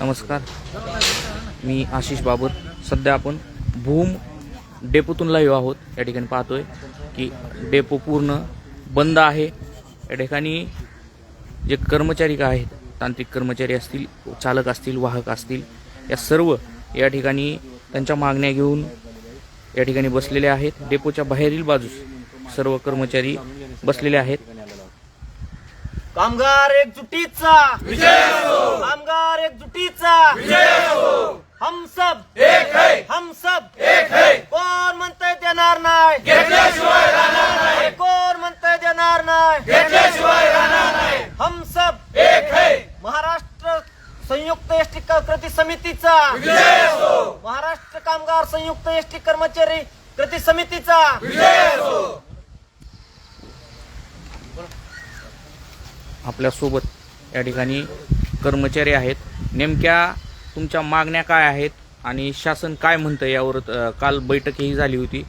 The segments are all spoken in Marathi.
नमस्कार. मी आशिष बाबर. सध्या आपण भूम डेपोतून लाईव्ह आहोत. या ठिकाणी पाहतोय की डेपो पूर्ण बंद आहे. या ठिकाणी जे कर्मचारी का आहेत तांत्रिक कर्मचारी असतील चालक असतील वाहक असतील या सर्व या ठिकाणी त्यांच्या मागण्या घेऊन या ठिकाणी बसलेले आहेत. डेपोच्या बाहेरील बाजूस सर्व कर्मचारी बसलेले आहेत. कामगार एक जुटीचा कामगार एक जुटीचा हम सब. एक है हम सब. एक है कोण म्हणतंय देणार नाही? घेतल्याशिवाय कोण म्हणतंय देणार नाही? घेतल्याशिवाय हम सब. एक है महाराष्ट्र संयुक्त एसटी कृती समितीचा. महाराष्ट्र कामगार संयुक्त एसटी कर्मचारी कृती समितीचा. आपल्यासोबत या ठिकाणी कर्मचारी आहेत. नेमक्या तुमच्या मागण्या काय आहेत आणि शासन काय म्हणतं यावर काल बैठकही झाली होती.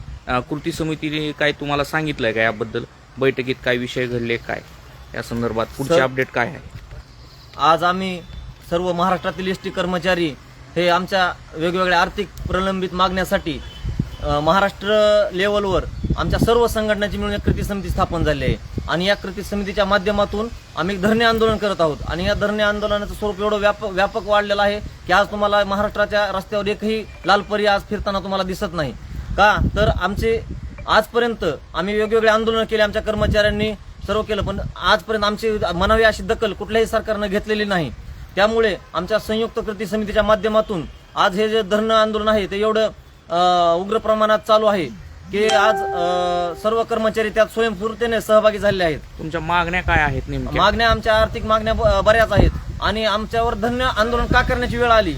कृती समितीने काय तुम्हाला सांगितलंय का याबद्दल? बैठकीत काय विषय घडले काय? या संदर्भात पुढचे अपडेट काय आहे? आज आम्ही सर्व महाराष्ट्रातील एस टी कर्मचारी हे आमच्या वेगवेगळ्या आर्थिक प्रलंबित मागण्यासाठी महाराष्ट्र लेवलवर आमच्या सर्व संघटनाची मिळून एक कृती समिती स्थापन झाली आहे. आणि या कृती समितीच्या माध्यमातून आम्ही धरणे आंदोलन करत आहोत. आणि या धरणे आंदोलनाचं स्वरूप एवढं व्यापक व्यापक वाढलेलं आहे की आज तुम्हाला महाराष्ट्राच्या रस्त्यावर एकही लालपरी आज फिरताना तुम्हाला दिसत नाही. का? तर आमचे आजपर्यंत आम्ही वेगवेगळे आंदोलनं केले आमच्या कर्मचाऱ्यांनी सर्व केलं पण आजपर्यंत आमची म्हणावी अशी दखल कुठल्याही सरकारनं घेतलेली नाही. त्यामुळे आमच्या संयुक्त कृती समितीच्या माध्यमातून आज हे जे धरणं आंदोलन आहे ते एवढं उग्र प्रमाणात चालू आहे. की आज अं, सर्व कर्मचारी त्यात स्वयंस्फूर्तीने सहभागी झालेले आहेत. तुमच्या मागण्या काय आहेत नेमक्या? मागण्या आमच्या आर्थिक मागण्या ब- बऱ्याच आहेत. आणि आमच्यावर धन्य आंदोलन का करण्याची वेळ आली?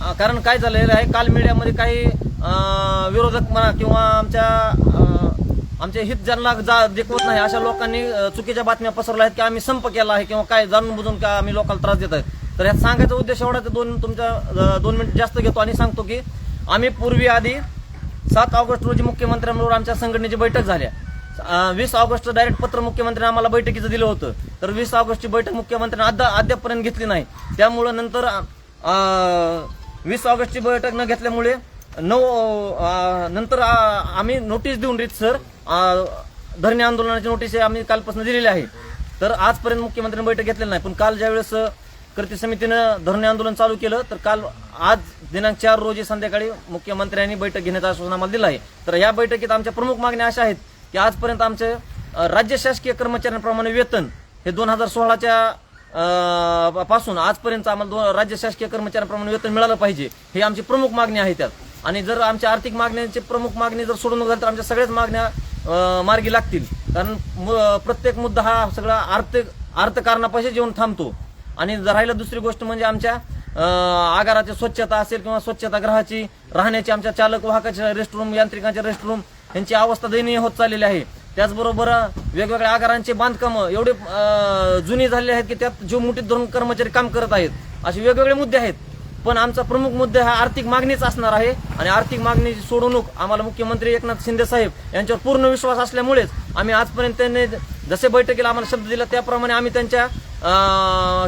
अं, कारण काय झालेलं आहे काल मीडियामध्ये काही अं, विरोधक म्हणा किंवा आमच्या अं, आमचे हित ज्यांना जा देखवत नाही अशा लोकांनी अं, चुकीच्या बातम्या पसरल्या आहेत की आम्ही संप केला आहे किंवा काय जाणून बुजून का आम्ही लोकांना त्रास देत आहे तर यात सांगायचा उद्देश एवढा ते दोन तुमच्या अं, दोन मिनिट जास्त घेतो आणि सांगतो की आम्ही पूर्वी आधी सात ऑगस्ट रोजी मुख्यमंत्र्यांबरोबर आमच्या संघटनेची बैठक झाल्या वीस ऑगस्ट डायरेक्ट पत्र मुख्यमंत्र्यांनी आम्हाला बैठकीचं दिलं होतं. तर वीस ऑगस्टची बैठक मुख्यमंत्र्यांनी अद्या अद्यापपर्यंत घेतली नाही. त्यामुळं नंतर वीस ऑगस्टची बैठक न घेतल्यामुळे नऊ नंतर आम्ही नोटीस देऊन रीत सर. धरणे आंदोलनाची नोटीस आम्ही कालपासून दिलेली आहे तर आजपर्यंत मुख्यमंत्र्यांनी बैठक घेतलेली नाही. पण काल ज्यावेळेस कृती समितीनं धरणे आंदोलन चालू केलं तर काल आज दिनांक चार रोजी संध्याकाळी मुख्यमंत्र्यांनी बैठक घेण्याचं आश्वासन आम्हाला दिलं आहे. तर या बैठकीत आमच्या प्रमुख मागण्या अशा आहेत की आजपर्यंत आमचे राज्य शासकीय कर्मचाऱ्यांप्रमाणे वेतन हे दोन हजार सोळाच्या पासून आजपर्यंत आम्हाला दोन राज्य शासकीय कर्मचाऱ्यांप्रमाणे वेतन मिळालं पाहिजे हे आमची प्रमुख मागणी आहे त्यात. आणि जर आमच्या आर्थिक मागण्यांची प्रमुख मागणी जर सोडून झाली तर आमच्या सगळ्याच मागण्या मार्गी लागतील. कारण प्रत्येक मुद्दा हा सगळा आर्थिक अर्थकारणापाशी जेवण थांबतो. आणि जर राहिलं दुसरी गोष्ट म्हणजे आमच्या आगाराची स्वच्छता असेल किंवा स्वच्छतागृहाची राहण्याची आमच्या चालक वाहकाचे रेस्टरूम यांत्रिकांचे रेस्टरूम यांची अवस्था दयनीय होत चाललेली आहे. त्याचबरोबर वेगवेगळ्या आगारांचे बांधकाम एवढे जुनी झालेले आहेत की त्यात जीव मुठीत धरून कर्मचारी काम करत आहेत. असे वेगवेगळे मुद्दे आहेत. पण आमचा प्रमुख मुद्दा हा आर्थिक मागणीच असणार आहे आणि आर्थिक मागणीची सोडवणूक आम्हाला मुख्यमंत्री एकनाथ शिंदे साहेब यांच्यावर पूर्ण विश्वास असल्यामुळेच आम्ही आजपर्यंत त्यांनी जसे बैठकीला आम्हाला शब्द दिला त्याप्रमाणे आम्ही त्यांच्या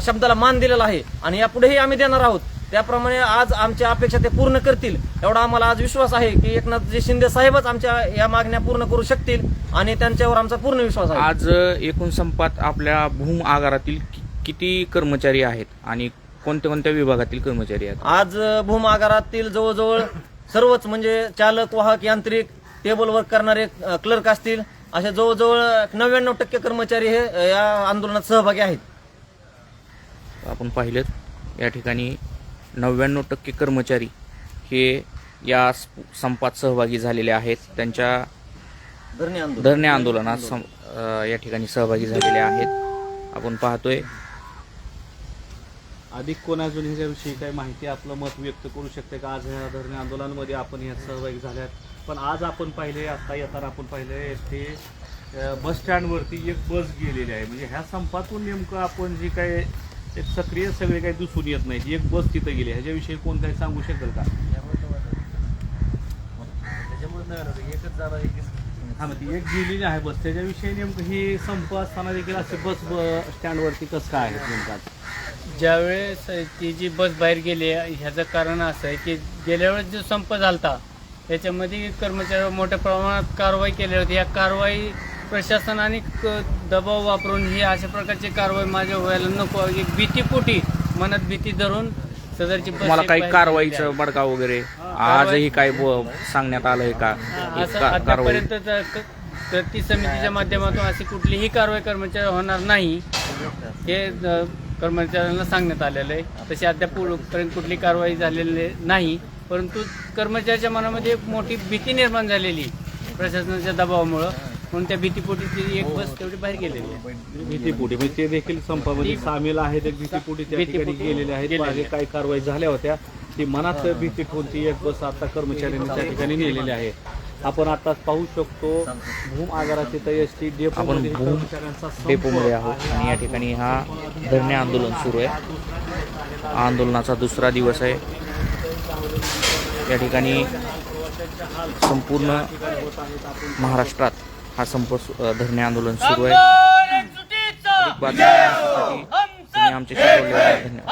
शब्दाला मान दिलेला आहे. आणि यापुढेही आम्ही देणार आहोत. त्याप्रमाणे आज आमच्या अपेक्षा ते पूर्ण करतील. एवढा आम्हाला आज विश्वास आहे की एकनाथजी शिंदे साहेबच आमच्या या मागण्या पूर्ण करू शकतील आणि त्यांच्यावर आमचा पूर्ण विश्वास आहे. आज एकूण संपात आपल्या भूम आगारातील किती कर्मचारी आहेत आणि कोणत्या कोणत्या विभागातील कर्मचारी आहेत? आज भूम आगारातील जवळजवळ सर्वच म्हणजे चालक वाहक यांत्रिक टेबल वर्क करणारे क्लर्क असतील. अशा जवळजवळ नव्याण्णव टक्के कर्मचारी हे या आंदोलनात सहभागी आहेत. आपण पाहिलं या ठिकाणी नव्याण्णव टक्के कर्मचारी हे या स- संपात सहभागी झालेले आहेत. त्यांच्या धरणे आंदोलन. धरणे आंदोलनात सम- अ, या ठिकाणी सहभागी झालेले आहेत. आपण पाहतोय अधिक कोण अजून ह्याच्याविषयी काही माहिती आपलं मत व्यक्त करू शकते का? आज ह्या धरणे आंदोलनामध्ये आपण यात सहभागी झाल्यात. पण आज आपण पाहिले आत्ता येताना आपण पाहिले ते बस स्टँडवरती एक बस गेलेली आहे. म्हणजे ह्या संपातून नेमकं आपण जी काय एक सक्रिय सगळे काही दिसून येत नाही. एक बस तिथं गेली ह्याच्याविषयी कोण काही सांगू शकेल का? त्याच्यामुळे एकच जाणार हा मग ती एक गेलेली आहे बस. त्याच्याविषयी नेमकं ही संप असताना देखील असे बस स्टँडवरती कसं काय आहे नेमकं? ज्यावेळेस ती जी बस बाहेर गेली आहे, ह्याचं कारण असं आहे की गेल्या वेळेस जो संप झालता त्याच्यामध्ये कर्मचाऱ्यावर मोठ्या प्रमाणात कारवाई केली होती. या कारवाई प्रशासनाने क- दबाव वापरून ही अशा प्रकारची कारवाई माझ्या व्हायला नको. एक भीतीपोटी मनात भीती धरून सदरची बस तुम्हाला एक काही बाहेर गेलेली कारवाईचं आहे. बडका वगैरे? आजही काय ब- सांगण्यात आलंय का? की असं का- कारवाई आतापर्यंत तर क- कृती समितीच्या माध्यमातून अशी कुठलीही कारवाई कर्मचारी होणार नाही. हे अ, कर्मचाऱ्यांना सांगण्यात आलेलं आहे. तशी अद्याप पर्यंत कुठली कारवाई झालेली नाही. परंतु कर्मचाऱ्याच्या मनामध्ये एक मोठी भीती निर्माण झालेली प्रशासनाच्या दबावामुळं. म्हणून त्या भीतीपोटी ती एक बस तेवढी बाहेर गेलेली आहे. भीतीपोटी म्हणजे ते देखील संपामध्ये सामील आहेत एक भीतीपोटी त्या ठिकाणी भीतीपोटी गेलेले आहेत. गेलेले मागे काही कारवाई झाल्या होत्या. ती मनात भीती ठेवून ती एक बस आता कर्मचाऱ्यांनी त्या ठिकाणी नेलेली आहे. आपण आता पाहू शकतो भूम आगाराचे तर एस टी आपण भूम डेपोमध्ये आहोत आणि या ठिकाणी हा धरणे आंदोलन सुरू आहे. हा आंदोलनाचा दुसरा दिवस आहे. या ठिकाणी संपूर्ण महाराष्ट्रात हा संप धरणे आंदोलन सुरू आहे. आमच्याशी बोलले धन्यवाद.